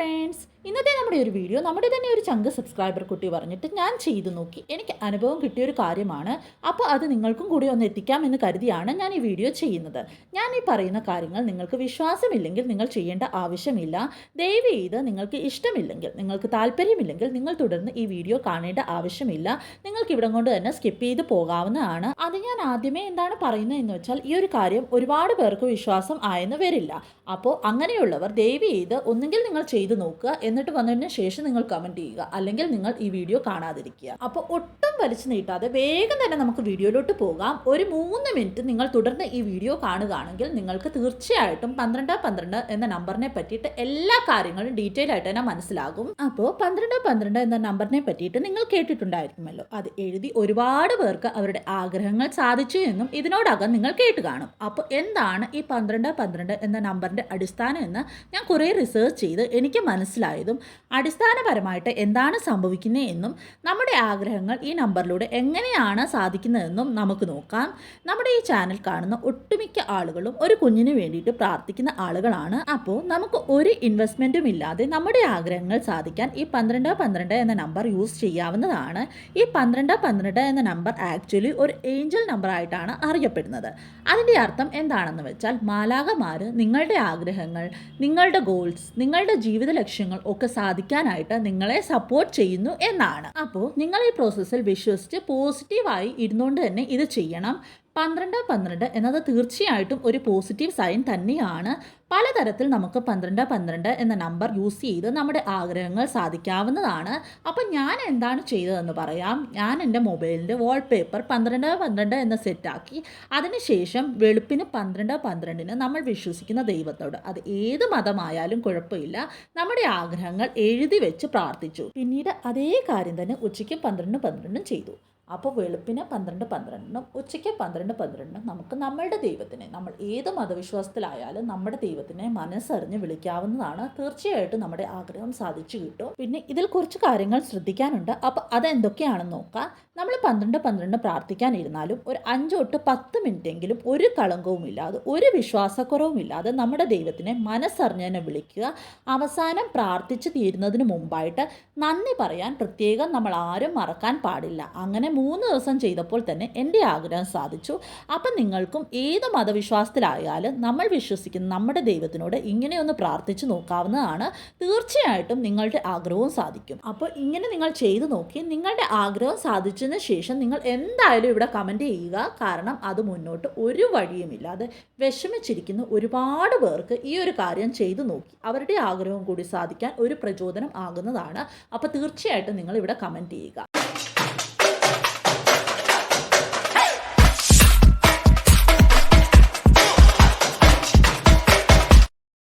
friends. ഇന്നത്തെ നമ്മുടെ ഒരു വീഡിയോ നമ്മുടെ തന്നെ ഒരു ചങ്ക് സബ്സ്ക്രൈബർ കുട്ടി പറഞ്ഞിട്ട് ഞാൻ ചെയ്തു നോക്കി. എനിക്ക് അനുഭവം കിട്ടിയ ഒരു കാര്യമാണ്. അപ്പോൾ അത് നിങ്ങൾക്കും കൂടി ഒന്ന് എത്തിക്കാമെന്ന് കരുതിയാണ് ഞാൻ ഈ വീഡിയോ ചെയ്യുന്നത്. ഞാൻ ഈ പറയുന്ന കാര്യങ്ങൾ നിങ്ങൾക്ക് വിശ്വാസമില്ലെങ്കിൽ നിങ്ങൾ ചെയ്യേണ്ട ആവശ്യമില്ല. ദയവ് ചെയ്ത് നിങ്ങൾക്ക് ഇഷ്ടമില്ലെങ്കിൽ നിങ്ങൾക്ക് താല്പര്യമില്ലെങ്കിൽ നിങ്ങൾ തുടർന്ന് ഈ വീഡിയോ കാണേണ്ട ആവശ്യമില്ല. നിങ്ങൾക്ക് ഇവിടം കൊണ്ട് തന്നെ സ്കിപ്പ് ചെയ്ത് പോകാവുന്നതാണ്. അത് ഞാൻ ആദ്യമേ എന്താണ് പറയുന്നത് എന്ന് വെച്ചാൽ ഈ ഒരു കാര്യം ഒരുപാട് പേർക്ക് വിശ്വാസം ആയെന്ന് വരില്ല. അപ്പോൾ അങ്ങനെയുള്ളവർ ദയവ് ചെയ്ത് ഒന്നുകിൽ നിങ്ങൾ ചെയ്തു നോക്കുക എന്നിട്ട് വന്നതിന് ശേഷം നിങ്ങൾ കമന്റ് ചെയ്യുക. അല്ലെങ്കിൽ നിങ്ങൾ ഈ വീഡിയോ കാണാതിരിക്കുക. അപ്പോൾ ഒട്ടും വലിച്ചു നീട്ടാതെ വേഗം തന്നെ നമുക്ക് വീഡിയോയിലോട്ട് പോകാം. ഒരു മൂന്ന് മിനിറ്റ് നിങ്ങൾ തുടർന്ന് ഈ വീഡിയോ കാണുകയാണെങ്കിൽ നിങ്ങൾക്ക് തീർച്ചയായിട്ടും പന്ത്രണ്ട് പന്ത്രണ്ട് എന്ന നമ്പറിനെ പറ്റിയിട്ട് എല്ലാ കാര്യങ്ങളും ഡീറ്റെയിൽ ആയിട്ട് തന്നെ മനസ്സിലാകും. അപ്പോൾ പന്ത്രണ്ട് പന്ത്രണ്ട് എന്ന നമ്പറിനെ പറ്റിയിട്ട് നിങ്ങൾ കേട്ടിട്ടുണ്ടായിരിക്കുമല്ലോ. അത് എഴുതി ഒരുപാട് പേർക്ക് അവരുടെ ആഗ്രഹങ്ങൾ സാധിച്ചു എന്നും ഇതിനോടകം നിങ്ങൾ കേട്ട് കാണും. അപ്പോൾ എന്താണ് ഈ പന്ത്രണ്ട് പന്ത്രണ്ട് എന്ന നമ്പറിന്റെ അടിസ്ഥാനം എന്ന് ഞാൻ കുറേ റിസർച്ച് ചെയ്ത് എനിക്ക് മനസ്സിലായതും അടിസ്ഥാനപരമായിട്ട് എന്താണ് സംഭവിക്കുന്നത് എന്നും നമ്മുടെ ആഗ്രഹങ്ങൾ ഈ നമ്പറിലൂടെ എങ്ങനെയാണ് സാധിക്കുന്നതെന്നും നമുക്ക് നോക്കാം. നമ്മുടെ ഈ ചാനൽ കാണുന്ന ഒട്ടുമിക്ക ആളുകളും ഒരു കുഞ്ഞിന് വേണ്ടിയിട്ട് പ്രാർത്ഥിക്കുന്ന ആളുകളാണ്. അപ്പോൾ നമുക്ക് ഒരു ഇൻവെസ്റ്റ്മെന്റും ഇല്ലാതെ നമ്മുടെ ആഗ്രഹങ്ങൾ സാധിക്കാൻ ഈ പന്ത്രണ്ട് പന്ത്രണ്ട് എന്ന നമ്പർ യൂസ് ചെയ്യാവുന്നതാണ്. ഈ പന്ത്രണ്ട് പന്ത്രണ്ട് എന്ന നമ്പർ ആക്ച്വലി ഒരു ഏഞ്ചൽ നമ്പർ ആയിട്ടാണ് അറിയപ്പെടുന്നത്. അതിന്റെ അർത്ഥം എന്താണെന്ന് വെച്ചാൽ മാലാകമാർ നിങ്ങളുടെ ആഗ്രഹങ്ങൾ നിങ്ങളുടെ ഗോൾസ് നിങ്ങളുടെ ജീവിത ലക്ഷ്യങ്ങൾ ഒക്കെ സാധിക്കാനായിട്ട് നിങ്ങളെ സപ്പോർട്ട് ചെയ്യുന്നു എന്നാണ്. അപ്പോൾ നിങ്ങൾ ഈ പ്രോസസ്സിൽ വിശ്വസിച്ച് പോസിറ്റീവായി ഇരുന്നുകൊണ്ട് തന്നെ ഇത് ചെയ്യണം. പന്ത്രണ്ട് പന്ത്രണ്ട് എന്നത് തീർച്ചയായിട്ടും ഒരു പോസിറ്റീവ് സൈൻ തന്നെയാണ്. പലതരത്തിൽ നമുക്ക് പന്ത്രണ്ട് പന്ത്രണ്ട് എന്ന നമ്പർ യൂസ് ചെയ്ത് നമ്മുടെ ആഗ്രഹങ്ങൾ സാധിക്കാവുന്നതാണ്. അപ്പം ഞാൻ എന്താണ് ചെയ്തതെന്ന് പറയാം. ഞാൻ എന്റെ മൊബൈലിന്റെ വാൾപേപ്പർ പന്ത്രണ്ട് പന്ത്രണ്ട് എന്ന സെറ്റാക്കി അതിനുശേഷം വെളുപ്പിന് പന്ത്രണ്ട് പന്ത്രണ്ടിന് നമ്മൾ വിശ്വസിക്കുന്ന ദൈവത്തോട് അത് ഏത് മതമായാലും കുഴപ്പമില്ല നമ്മുടെ ആഗ്രഹങ്ങൾ എഴുതി വെച്ച് പ്രാർത്ഥിച്ചു. പിന്നീട് അതേ കാര്യം തന്നെ ഉച്ചയ്ക്ക് പന്ത്രണ്ട് പന്ത്രണ്ടും ചെയ്തു. അപ്പോൾ വെളുപ്പിന് പന്ത്രണ്ട് പന്ത്രണ്ടിനും ഉച്ചയ്ക്ക് പന്ത്രണ്ട് പന്ത്രണ്ടിനും നമുക്ക് നമ്മളുടെ ദൈവത്തിനെ നമ്മൾ ഏത് മതവിശ്വാസത്തിലായാലും നമ്മുടെ ദൈവത്തിനെ മനസ്സറിഞ്ഞ് വിളിക്കാവുന്നതാണ്. തീർച്ചയായിട്ടും നമ്മുടെ ആഗ്രഹം സാധിച്ചു കിട്ടും. പിന്നെ ഇതിൽ കുറച്ച് കാര്യങ്ങൾ ശ്രദ്ധിക്കാനുണ്ട്. അപ്പോൾ അതെന്തൊക്കെയാണെന്ന് നോക്കാം. നമ്മൾ പന്ത്രണ്ട് പന്ത്രണ്ട് പ്രാർത്ഥിക്കാനിരുന്നാലും ഒരു അഞ്ച് തൊട്ട് പത്ത് മിനിറ്റെങ്കിലും ഒരു കളങ്കവും ഇല്ലാതെ ഒരു വിശ്വാസക്കുറവും ഇല്ലാതെ നമ്മുടെ ദൈവത്തിനെ മനസ്സറിഞ്ഞ് വിളിക്കുക. അവസാനം പ്രാർത്ഥിച്ച് തീരുന്നതിന് മുമ്പായിട്ട് നന്ദി പറയാൻ പ്രത്യേകം നമ്മൾ ആരും മറക്കാൻ പാടില്ല. അങ്ങനെ മൂന്ന് ദിവസം ചെയ്തപ്പോൾ തന്നെ എന്റെ ആഗ്രഹം സാധിച്ചു. അപ്പം നിങ്ങൾക്കും ഏത് മതവിശ്വാസത്തിലായാലും നമ്മൾ വിശ്വസിക്കുന്ന നമ്മുടെ ദൈവത്തിനോട് ഇങ്ങനെയൊന്ന് പ്രാർത്ഥിച്ച് നോക്കാവുന്നതാണ്. തീർച്ചയായിട്ടും നിങ്ങളുടെ ആഗ്രഹവും സാധിക്കും. അപ്പോൾ ഇങ്ങനെ നിങ്ങൾ ചെയ്തു നോക്കി. നിങ്ങളുടെ ആഗ്രഹം സാധിച്ചതിന് ശേഷം നിങ്ങൾ എന്തായാലും ഇവിടെ കമന്റ് ചെയ്യുക. കാരണം അത് മുന്നോട്ട് ഒരു വഴിയുമില്ലാതെ വിഷമിച്ചിരിക്കുന്ന ഒരുപാട് പേർക്ക് ഈ ഒരു കാര്യം ചെയ്തു നോക്കി. അവരുടെ ആഗ്രഹം കൂടി സാധിക്കാൻ ഒരു പ്രചോദനം ആകുന്നതാണ്. അപ്പോൾ തീർച്ചയായിട്ടും നിങ്ങൾ ഇവിടെ കമന്റ് ചെയ്യുക.